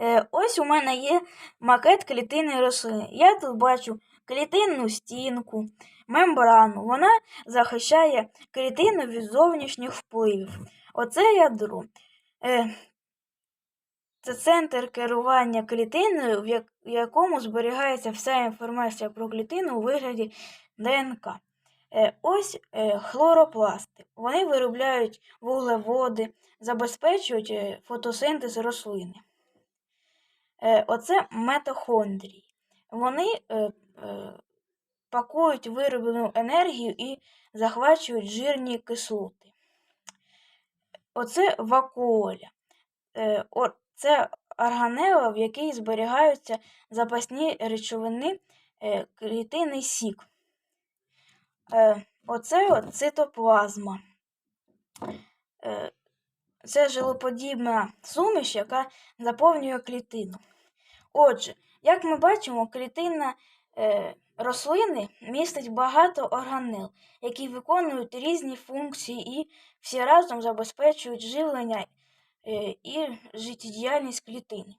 Е, ось у мене є макет клітини рослини. Я тут бачу клітинну стінку, мембрану. Вона захищає клітину від зовнішніх впливів. Оце ядро. Е, Це центр керування клітиною, в якому зберігається вся інформація про клітину у вигляді ДНК. Е, Ось хлоропласти. Вони виробляють вуглеводи, забезпечують фотосинтез рослини. Е, Оце метохондрії. Вони е, е, пакують вироблену енергію і захвачують жирні кислоти. Оце вакуоля. Це органела, в якій зберігаються запасні речовини, клітинний сік. Оце цитоплазма. Це жилоподібна суміш, яка заповнює клітину. Отже, як ми бачимо, клітина е, рослини містить багато органел, які виконують різні функції і всі разом забезпечують живлення е, і життєдіяльність клітини.